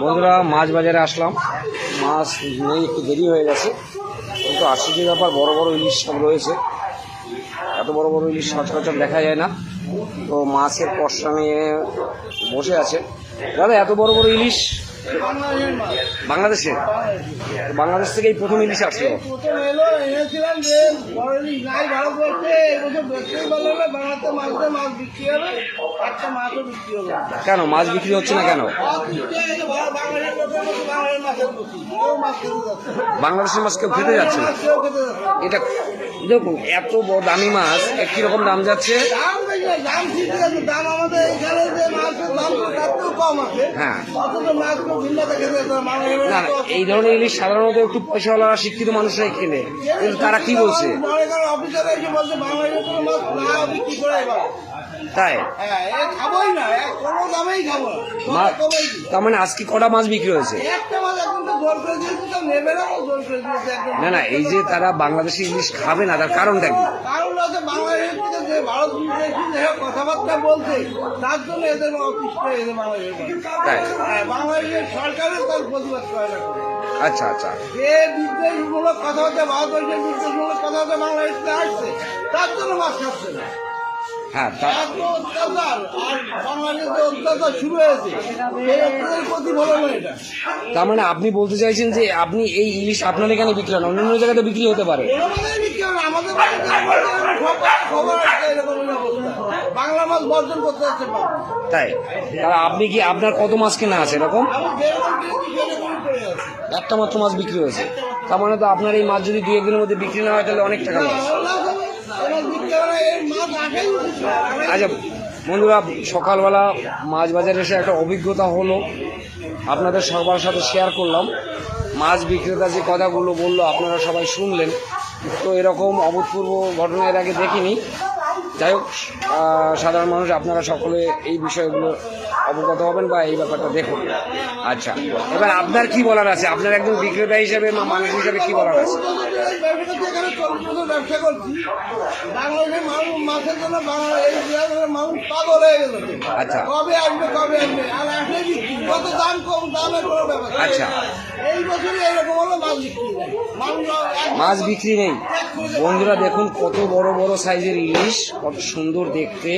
বন্ধুরা, মাছ বাজারে আসলাম। মাছ নেই, একটু দেরি হয়ে গেছে। কিন্তু আশ্চর্যের ব্যাপার, বড় বড় ইলিশ সব রয়েছে। এত বড় বড় ইলিশ সচরাচর দেখা যায় না। তো মাছের পশা নিয়ে বসে আছে। দাদা, এত বড় বড় ইলিশ বাংলাদেশে বাংলাদেশ থেকে এই প্রথম ইলিশ আসলো কেন মাছ বিক্রি হচ্ছে না কেন। বাংলাদেশের মাছ কেউ খেতে যাচ্ছে না। এটা দেখুন এত দামি মাছ এর কীরকম দাম যাচ্ছে দাম আমাদের এখানে হ্যাঁ। না এই ধরনের ইলিশ সাধারণত একটু পয়সাওয়ালা শিক্ষিত মানুষরাই খেলে। কিন্তু তারা কি বলছে? কোনো তাই। কোনো তার মানে আজকে কটা মাছ বিক্রি হয়েছে? একটা না না এই যে তারা বাংলাদেশি ইলিশ খাবে না তার কারণটা কি কারণ থেকে যে ভারত কথাবার্তা বলছে তার জন্য এদের অতিষ্ঠ এদের বাংলাদেশের হ্যাঁ বাংলাদেশের সরকারের তার প্রতিবাদ করে না আচ্ছা আচ্ছা। যে বিদ্বেষমূলক কথাবার্তা ভারতবর্ষের বিদ্বেষমূলক কথাবার্তা বাংলাদেশে আসছে তার জন্য মাছ খাচ্ছে না। হ্যাঁ তার মানে আপনি বলতে চাইছেন যে আপনি এই ইলিশ আপনার এখানে বিক্রি হন অন্য জায়গাতে বিক্রি হতে পারে। বাংলা মাছ বর্জন করতে তাই? তাহলে আপনি কি আপনার কত মাছ কেনা আছে এরকম। একটা মাত্র মাছ বিক্রি হয়েছে। তার মানে তো আপনার এই মাছ যদি দু একদিনের মধ্যে বিক্রি না হয় তাহলে অনেক টাকা লস আচ্ছা বন্ধুরা, সকালবেলা মাছ বাজারে এসে একটা অভিজ্ঞতা হলো। আপনাদের সবার সাথে শেয়ার করলাম। মাছ বিক্রেতা যে কথাগুলো বলল, আপনারা সবাই শুনলেন। তো এরকম অভূতপূর্ব ঘটনা এর আগে দেখিনি। যাই হোক সাধারণ মানুষ, আপনারা সকলে এই বিষয়গুলো অবগত হবেন বা এই ব্যাপারটা দেখুন। আচ্ছা এবার আপনার কি বলার আছে? আপনার একজন বিক্রেতা হিসেবে মানুষ হিসেবে কি বলার আছে? ব্যবসা করছি, এখানে চল্লিশ বছর ব্যবসা করছি। বাংলাদেশের মানুষ মাছের জন্য বাংলা এই বিহারের মানুষ পাগল হয়ে গেল। আচ্ছা। কবে আসবে কবে আসবে? আর আসলে কত দাম কম দামের কোনো ব্যাপার আচ্ছা। এই বছরই এরকম হলো মাছ বিক্রি নেই। মাছ বিক্রি নেই। বন্ধুরা দেখুন কত বড় বড় সাইজের ইলিশ কত সুন্দর দেখতে।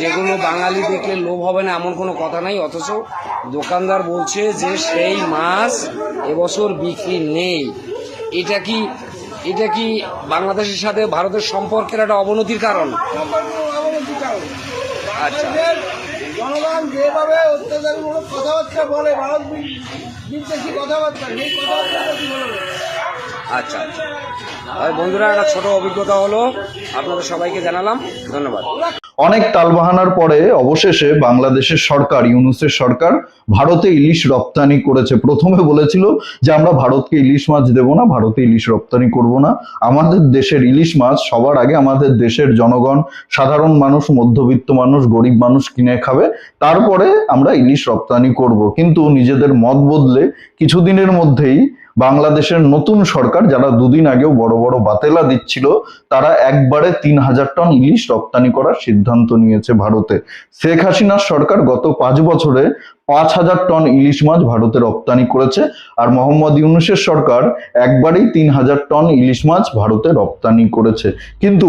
যেগুলো বাঙালি দেখলে লোভ হবে না এমন কোনো কথা নাই। অথচ দোকানদার বলছে যে সেই মাছ এবছর বিক্রি নেই। এটা কি এটা কি বাংলাদেশের সাথে ভারতের সম্পর্কের একটা অবনতির কারণ আচ্ছা। কথাবার্তা বলে, ভারত কথাবার্তা কথাবার্তা। আচ্ছা আচ্ছা। বন্ধুরা, একটা ছোট অভিজ্ঞতা হলো। আপনাদের সবাইকে জানালাম। ধন্যবাদ। অনেক তালবাহানার পরে অবশেষে বাংলাদেশের সরকার, ইউনুসের সরকার ভারতে ইলিশ রপ্তানি করেছে। প্রথমে বলেছিল যে, আমরা ভারতকে ইলিশ মাছ দেব না, ভারতে ইলিশ রপ্তানি করব না। আমাদের দেশের ইলিশ মাছ সবার আগে আমাদের দেশের জনগণ, সাধারণ মানুষ, মধ্যবিত্ত মানুষ, গরিব মানুষ কিনে খাবে। তারপরে আমরা ইলিশ রপ্তানি করব। কিন্তু নিজেদের মত বদলে কিছুদিনের মধ্যেই বাংলাদেশের নতুন সরকার যারা দুদিন আগেও বড় বড় বাতেলা দিচ্ছিল, তারা একবারে তিন হাজার টন ইলিশ রপ্তানি করার সিদ্ধান্ত নিয়েছে ভারতে। শেখ হাসিনার সরকার গত পাঁচ বছরে পাঁচ হাজার টন ইলিশ মাছ ভারতে রপ্তানি করেছে আর মোহাম্মদ ইউনুসের সরকার একবারেই তিন হাজার টন ইলিশ মাছ ভারতে রপ্তানি করেছে। কিন্তু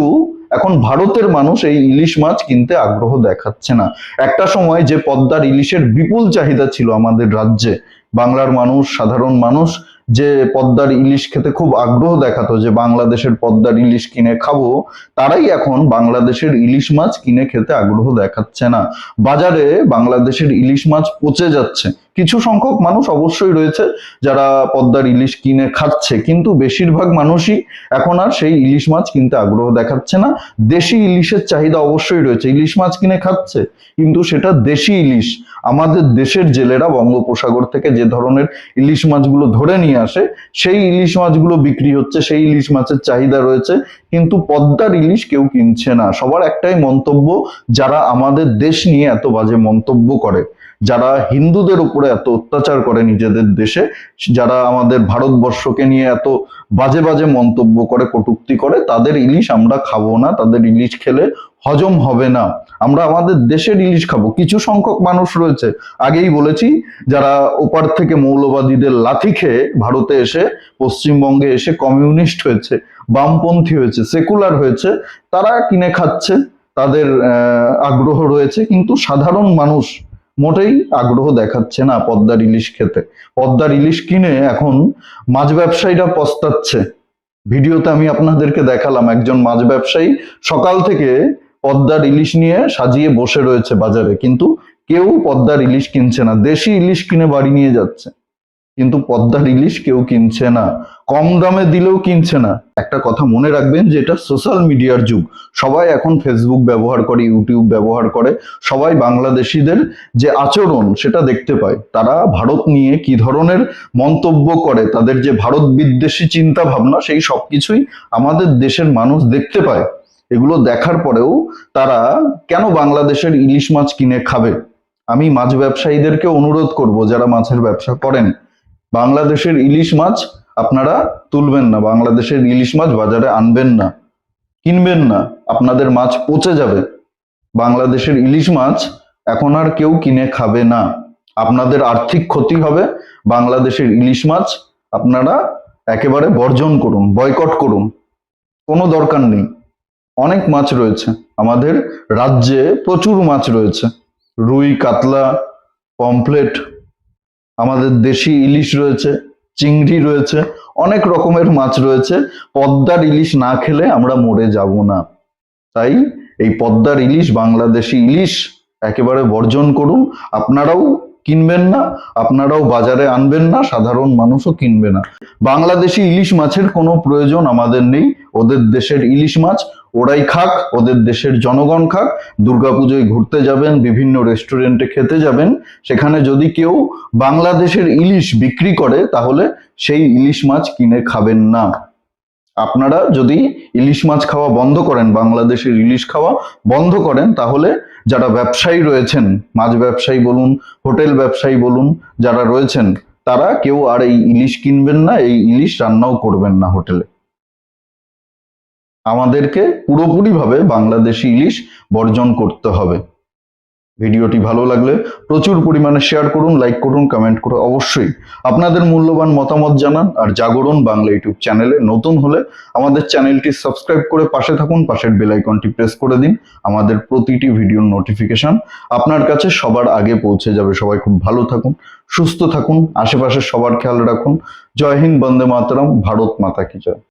এখন ভারতের মানুষ এই ইলিশ মাছ কিনতে আগ্রহ দেখাচ্ছে না। একটা সময় যে পদ্মার ইলিশের বিপুল চাহিদা ছিল আমাদের রাজ্যে। বাংলার মানুষ, সাধারণ মানুষ যে পদ্মার ইলিশ খেতে খুব আগ্রহ দেখাতো যে বাংলাদেশের পদ্মার ইলিশ কিনে খাব, তারাই এখন বাংলাদেশের ইলিশ মাছ কিনে খেতে আগ্রহ দেখাচ্ছে না। বাজারে বাংলাদেশের ইলিশ মাছ পচে যাচ্ছে। কিছু সংখ্যক মানুষ অবশ্যই রয়েছে যারা পদ্মার ইলিশ কিনে খাচ্ছে, কিন্তু বেশিরভাগ মানুষই এখন আর সেই ইলিশ মাছ কিনতে আগ্রহ দেখাচ্ছে না। দেশি ইলিশের চাহিদা অবশ্যই রয়েছে। ইলিশ মাছ কিনে খাচ্ছে, কিন্তু সেটা দেশি ইলিশ। আমাদের দেশের জেলেরা বঙ্গোপসাগর থেকে যে ধরনের ইলিশ মাছগুলো ধরে নিয়ে আসে, সেই ইলিশ মাছগুলো বিক্রি হচ্ছে, সেই ইলিশ মাছের চাহিদা রয়েছে। কিন্তু পদ্মার ইলিশ কেউ কিনছে না। সবার একটাই মন্তব্য, যারা আমাদের দেশ নিয়ে এত বাজে মন্তব্য করে যারা হিন্দুদের উপরে এত অত্যাচার করে নিজেদের দেশে, যারা আমাদের ভারতবর্ষকে নিয়ে এত বাজে বাজে মন্তব্য করে, কটূক্তি করে, তাদের ইলিশ আমরা খাব না, তাদের ইলিশ খেলে হজম হবে না। আমরা আমাদের দেশের ইলিশ খাব। কিছু সংখ্যক মানুষ রয়েছে। আগেই বলেছি, যারা ওপার থেকে মৌলবাদীদের লাথি খেয়ে ভারতে এসে, পশ্চিমবঙ্গে এসে কমিউনিস্ট হয়েছে, বামপন্থী হয়েছে, সেকুলার হয়েছে, তারা কিনে খাচ্ছে, তাদের আগ্রহ রয়েছে, কিন্তু সাধারণ মানুষ মোটেই আগ্রহ দেখাচ্ছে না পদ্মার ইলিশ খেতে। পদ্মার ইলিশ কিনে এখন মাছ ব্যবসায়ীরা পস্তাচ্ছে। ভিডিওতে আমি আপনাদেরকে দেখালাম একজন মাছ ব্যবসায়ী সকাল থেকে পদ্মার ইলিশ নিয়ে সাজিয়ে বসে রয়েছে বাজারে। কিন্তু কেউ পদ্মার ইলিশ কিনছে না। দেশি ইলিশ কিনে বাড়ি নিয়ে যাচ্ছে। কিন্তু পদ্মার ইলিশ কেউ কিনছে না। কম দামে দিলেও কিনছে না। একটা কথা মনে রাখবেন যে এটা সোশ্যাল মিডিয়ার যুগ। সবাই এখন ফেসবুক ব্যবহার করে ইউটিউব ব্যবহার করে। সবাই বাংলাদেশিদের যে আচরণ সেটা দেখতে পায়। তারা ভারত নিয়ে কি ধরনের মন্তব্য করে, তাদের যে ভারত বিদ্বেষী চিন্তা ভাবনা সেই সব কিছুই আমাদের দেশের মানুষ দেখতে পায়। এগুলো দেখার পরেও তারা কেন বাংলাদেশের ইলিশ মাছ কিনে খাবে? আমি মাছ ব্যবসায়ীদেরকে অনুরোধ করব, যারা মাছের ব্যবসা করেন, বাংলাদেশের ইলিশ মাছ আপনারা তুলবেন না। বাংলাদেশের ইলিশ মাছ বাজারে আনবেন না, কিনবেন না। আপনাদের মাছ পচে যাবে। বাংলাদেশের ইলিশ মাছ এখন আর কেউ কিনে খাবে না। আপনাদের আর্থিক ক্ষতি হবে। বাংলাদেশের ইলিশ মাছ আপনারা একেবারে বর্জন করুন, বয়কট করুন। কোনো দরকার নেই। অনেক মাছ রয়েছে। আমাদের রাজ্যে প্রচুর মাছ রয়েছে। রুই, কাতলা, পমফ্লেট, আমাদের দেশি ইলিশ রয়েছে। চিংড়ি রয়েছে, অনেক রকমের মাছ রয়েছে। পদ্মার ইলিশ না খেলে আমরা মরে যাব না। তাই এই পদ্মার ইলিশ, বাংলাদেশি ইলিশ একেবারে বর্জন করুন। আপনারাও কিনবেন না, আপনারাও বাজারে আনবেন না, সাধারণ মানুষও কিনবে না। বাংলাদেশি ইলিশ মাছের কোনো প্রয়োজন আমাদের নেই। ওদের দেশের ইলিশ মাছ ওরাই খাক, ওদের দেশের জনগণ খাক, দুর্গাপুজোয় ঘুরতে যাবেন, বিভিন্ন রেস্টুরেন্টে খেতে যাবেন, সেখানে যদি কেউ বাংলাদেশের ইলিশ বিক্রি করে, তাহলে সেই ইলিশ মাছ কিনে খাবেন না। আপনারা যদি ইলিশ মাছ খাওয়া বন্ধ করেন, বাংলাদেশের ইলিশ খাওয়া বন্ধ করেন, তাহলে যারা ব্যবসায়ী রয়েছেন, মাছ ব্যবসায়ী বলুন, হোটেল ব্যবসায়ী বলুন, যারা রয়েছেন, তারা কেউ আর এই ইলিশ কিনবেন না, এই ইলিশ রান্নাও করবেন না হোটেলে। আমাদেরকে পুরোপুরিভাবে বাংলাদেশি ইলিশ বর্জন করতে হবে। ভিডিওটি ভালো লাগলে প্রচুর পরিমাণে শেয়ার করুন লাইক করুন কমেন্ট করুন অবশ্যই আপনাদের মূল্যবান মতামত জানান। আর জাগরণ বাংলা ইউটিউব চ্যানেলে নতুন হলে আমাদের চ্যানেলটি সাবস্ক্রাইব করে পাশে থাকুন, পাশের বেল আইকনটি প্রেস করে দিন। আমাদের প্রতিটি ভিডিওর নোটিফিকেশন আপনার কাছে সবার আগে পৌঁছে যাবে। সবাই খুব ভালো থাকুন, সুস্থ থাকুন, আশেপাশে সবার খেয়াল রাখুন। জয় হিন্দ, বন্দে মাতরম, ভারত মাতা কি জয়।